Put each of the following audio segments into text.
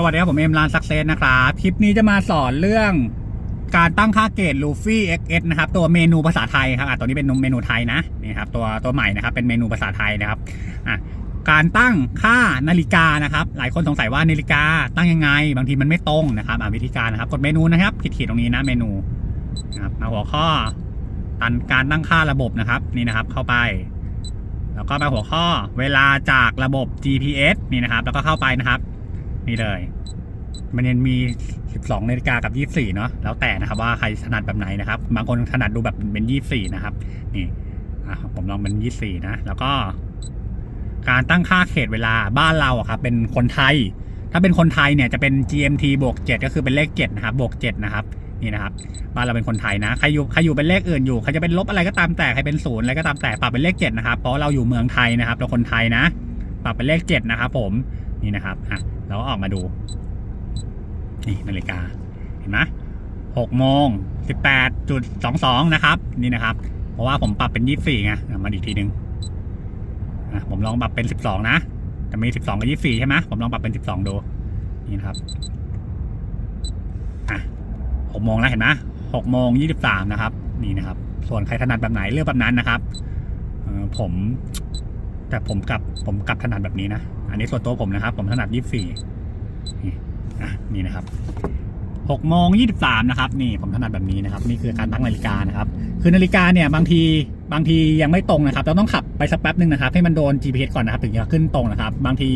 สวัสดีครับผมเอ็มลานซักเซสนะครับคลิปนี้จะมาสอนเรื่องการตั้งค่าเกรดลูฟี่ XS นะครับตัวเมนูภาษาไทยครับอะตัวนี้เป็นเมนูไทยนะนี่ครับตัวตัวใหม่นะครับเป็นเมนูภาษาไทยนะครับอะการตั้งค่านาฬิกานะครับ หลายคนสงสัยว่านาฬิกาตั้งยังไง บางทีมันไม่ตรงนะครับอะวิธีการนะครับ กดเมนูนะครับขีดๆตรงนี้นะเมนูนะครับมาหัวข้อตันการตั้งค่าระบบนะครับนี่นะครับเข้าไป แล้วก็มาหัวข้อเวลาจากระบบ GPS นี่นะครับ แล้วก็เข้าไปนะครับ นี่เลย มันยังมี 12นาฬิกากับ 24 เนาะแล้วแต่นะครับว่าใครถนัดแบบไหนนะครับบางคนถนัดดูแบบเป็น 24 นะครับ นี่ผมลองเป็น 24 นะ แล้วก็ การตั้งค่าเขตเวลาบ้านเราอะครับเป็นคนไทย ถ้าเป็นคนไทยเนี่ยจะเป็น GMT บวก7ก็คือเป็นเลข7นะครับบวก7นะครับนี่นะครับบ้านเราเป็นคนไทยนะใครอยู่ใครอยู่เป็นเลขอื่นอยู่ใครจะเป็นลบอะไรก็ตามแต่ใครเป็นศูนย์อะไรก็ตามแต่ปรับเป็นเลข7นะครับเพราะเราอยู่เมืองไทยนะครับ เราคนไทยนะ ปรับเป็นเลข7นะครับผมนี่นะครับอะ เราก็ออกมาดู นี่นาฬิกา เห็นไหมหกโมงสิบแปดจุดสองสองนะครับ นี่นะครับ เพราะว่าผมปรับเป็นยี่สี่ไงมาอีกทีหนึ่งอะผมลองปรับเป็นสิบสองนะจะมีสิบสองกับยี่สี่ใช่ไหมผมลองปรับเป็นสิบสองดู นี่นะครับอะหกโมงแล้วเห็นไหมหกโมงยี่สิบสามนะครับ นี่นะครับ ส่วนใครถนัดแบบไหนเลือกแบบนั้นนะครับผม แต่ผมกลับผมกลับถนัดแบบนี้นะ อันนี้ส่วนตัวผมนะครับ ผมถนัดยี่สี่นี่อะนี่นะครับหกโมงยี่สิบสามนะครับ นี่ผมถนัดแบบนี้นะครับ นี่คือการตั้งนาฬิกานะครับ คือนาฬิกาเนี่ยบางทีบางทียังไม่ตรงนะครับเราต้องขับไปสักแป๊บหนึ่งนะครับ ให้มันโดน GPS ก่อนนะครับ ถึงจะขึ้นตรงนะครับ บางที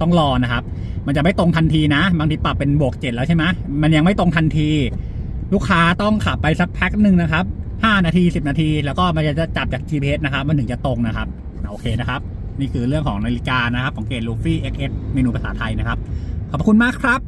ต้องรอนะครับ มันจะไม่ตรงทันทีนะ บางทีปรับเป็นบวกเจ็ดแล้วใช่ไหมมันยังไม่ตรงทันที ลูกค้าต้องขับไปสักพักหนึ่งนะครับห้านาทีสิบนาที แล้วก็มันจะจับจาก GPS นะครับ มันถึงจะตรงนะครับ โอเคนะครับ นี่คือเรื่องของนาฬิกานะครับ ของเกรดลูฟี่ XS เมนูภาษาไทยนะครับ ขอบคุณมากครับ